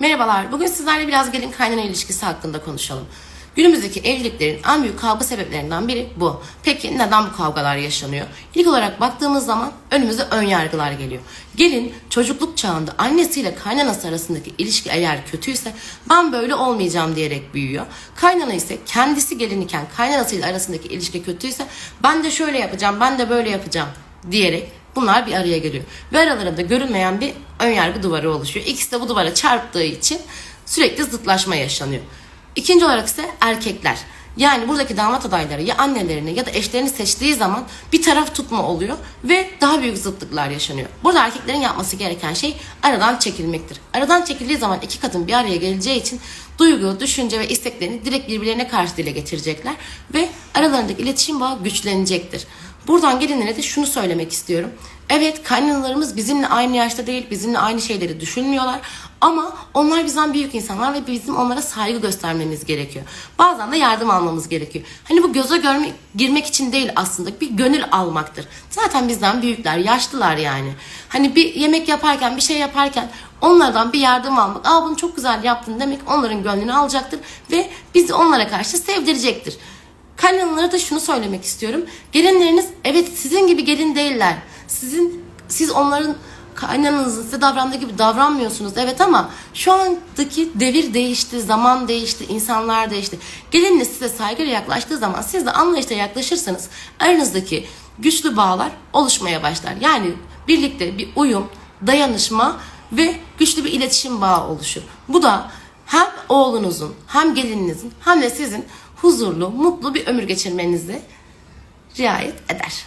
Merhabalar. Bugün sizlerle biraz gelin kaynana ilişkisi hakkında konuşalım. Günümüzdeki evliliklerin en büyük kavga sebeplerinden biri bu. Peki neden bu kavgalar yaşanıyor? İlk olarak baktığımız zaman önümüze ön yargılar geliyor. Gelin çocukluk çağında annesiyle kaynanası arasındaki ilişki eğer kötüyse ben böyle olmayacağım diyerek büyüyor. Kaynana ise kendisi gelin iken kaynanasıyla arasındaki ilişki kötüyse ben de şöyle yapacağım, ben de böyle yapacağım diyerek Bunlar bir araya geliyor. Ve aralarında görünmeyen bir önyargı duvarı oluşuyor. İkisi de bu duvara çarptığı için sürekli zıtlaşma yaşanıyor. İkinci olarak ise erkekler. Yani buradaki damat adayları ya annelerini ya da eşlerini seçtiği zaman bir taraf tutma oluyor ve daha büyük zıtlıklar yaşanıyor. Burada erkeklerin yapması gereken şey aradan çekilmektir. Aradan çekildiği zaman iki kadın bir araya geleceği için duygu, düşünce ve isteklerini direkt birbirlerine karşı dile getirecekler ve aralarındaki iletişim bağı güçlenecektir. Buradan gelinlere de şunu söylemek istiyorum. Evet kaynanalarımız bizimle aynı yaşta değil, bizimle aynı şeyleri düşünmüyorlar. Ama onlar bizden büyük insanlar ve bizim onlara saygı göstermemiz gerekiyor. Bazen de yardım almamız gerekiyor. Hani bu göze görmek, girmek için değil aslında bir gönül almaktır. Zaten bizden büyükler, yaşlılar yani. Hani bir yemek yaparken, bir şey yaparken onlardan bir yardım almak, aa bunu çok güzel yaptın demek onların gönlünü alacaktır ve bizi onlara karşı sevdirecektir. Kaynanalara da şunu söylemek istiyorum. Gelinleriniz evet sizin gibi gelin değiller. Sizin siz onların kaynananızın size davrandığı gibi davranmıyorsunuz evet ama şu andaki devir değişti, zaman değişti, insanlar değişti. Gelininiz size saygıyla yaklaştığı zaman siz de anlayışla yaklaşırsanız aranızdaki güçlü bağlar oluşmaya başlar. Yani birlikte bir uyum, dayanışma ve güçlü bir iletişim bağı oluşur. Bu da hem oğlunuzun hem gelininizin hem de sizin huzurlu, mutlu bir ömür geçirmenizi riayet eder.